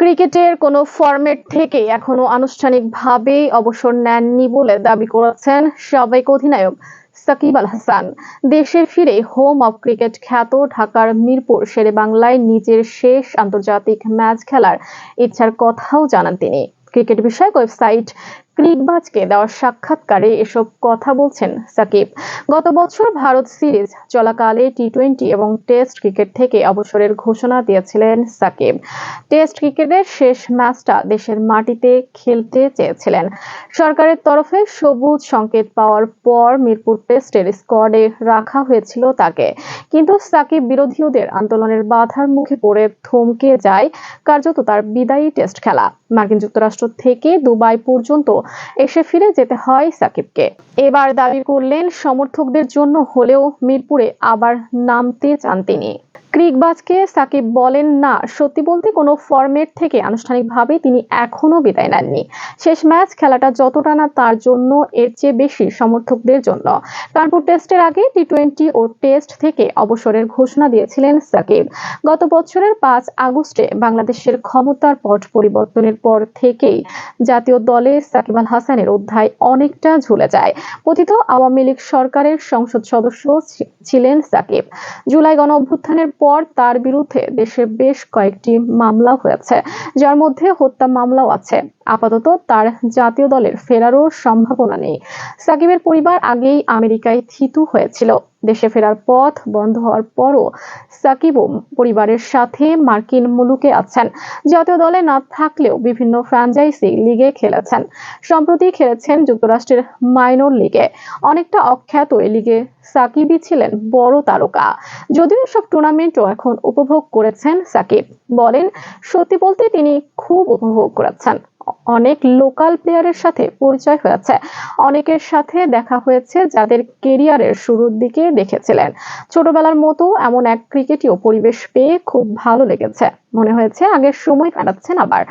ক্রিকেটের কোন ফরম্যাট থেকে এখনও আনুষ্ঠানিকভাবে অবসর নেননি বলে দাবি করেছেন সাবেক অধিনায়ক সাকিব আল হাসান। দেশে ফিরে হোম অব ক্রিকেট খ্যাত ঢাকার মিরপুর শেরে বাংলায় নিজের শেষ আন্তর্জাতিক ম্যাচ খেলার ইচ্ছার কথাও জানান তিনি। ক্রিকেট বিষয়ক ওয়েবসাইট ক্রিকবাজকে দেওয়া সাক্ষাৎকারে এসব কথা বলছেন সাকিব। গত বছর ভারত সিরিজ চলাকালে টি টোয়েন্টি এবং টেস্ট ক্রিকেট থেকে অবসরের ঘোষণা দিয়েছিলেন সাকিব। টেস্ট ক্রিকেটের শেষ ম্যাচটা দেশের মাটিতে খেলতে চেয়েছিলেন। সরকারের তরফে সবুজ সংকেত পাওয়ার পর মিরপুর টেস্টের স্কোয়াডে রাখা হয়েছিল তাকে। কিন্তু সাকিব বিরোধীদের আন্দোলনের বাধার মুখে পড়ে থমকে যায় কার্যত তার বিদায়ী টেস্ট খেলা। মার্কিন যুক্তরাষ্ট্র থেকে দুবাই পর্যন্ত এসে ফিরে যেতে হয় সাকিবকে। এবার দাবি করলেন, সমর্থকদের জন্য হলেও মিরপুরে আবার নামতে চান তিনি। ক্রিকবাজকে সাকিব বলেন না। সত্যি বলতে কোনো ফরম্যাট থেকে আনুষ্ঠানিকভাবে তিনি এখনও বিদায় নেননি। শেষ ম্যাচ খেলাটা যতটা না তার জন্য, এর চেয়ে বেশি সমর্থকদের জন্য। কানপুর টেস্টের আগে টি টোয়েন্টি ও টেস্ট থেকে অবসরের ঘোষণা দিয়েছিলেন সাকিব। গত বছরের পাঁচ আগস্টে বাংলাদেশের ক্ষমতার পট পরিবর্তনের পর থেকেই জাতীয় দলে সাকিব আল হাসানের অধ্যায় অনেকটা ঝুলে যায়। পতিত আওয়ামী লীগ সরকারের সংসদ সদস্য ছিলেন সাকিব। জুলাই গণ অভ্যুত্থানের পর তার বিরুদ্ধে দেশে বেশ কয়েকটি মামলা হয়েছে, যার মধ্যে হত্যা মামলাও আছে। আপাতত তার জাতীয় দলের ফেরারও সম্ভাবনা নেই। সাকিবের পরিবার আগেই আমেরিকায় থিতু হয়েছিল। দেশে ফেরার পথ বন্ধ হওয়ার পরও সাকিবও পরিবারের সাথে মার্কিন মুলুকে আছেন। জাতীয় দলে না থাকলেও বিভিন্ন ফ্র্যাঞ্চাইজি লিগে খেলেছেন। সম্প্রতি খেলেছেন যুক্তরাষ্ট্রের মাইনর লিগে অনেকটা অখ্যাত এই লিগে সাকিবই ছিলেন বড় তারকা। যদিও সব টুর্নামেন্টও এখন উপভোগ করেছেন সাকিব। বলেন, সত্যি বলতে তিনি খুব উপভোগ করেছেন। অনেক লোকাল প্লেয়ারের সাথে পরিচয় হয়েছে। অনেকের সাথে দেখা হয়েছে যাদের কেরিয়ারের শুরুর দিকে দেখেছিলেন। ছোটবেলার মতো এমন এক ক্রিকেটীয় পরিবেশ পেয়ে খুব ভালো লেগেছে। মনে হয়েছে আগের সময় কাটাচ্ছেন আবার।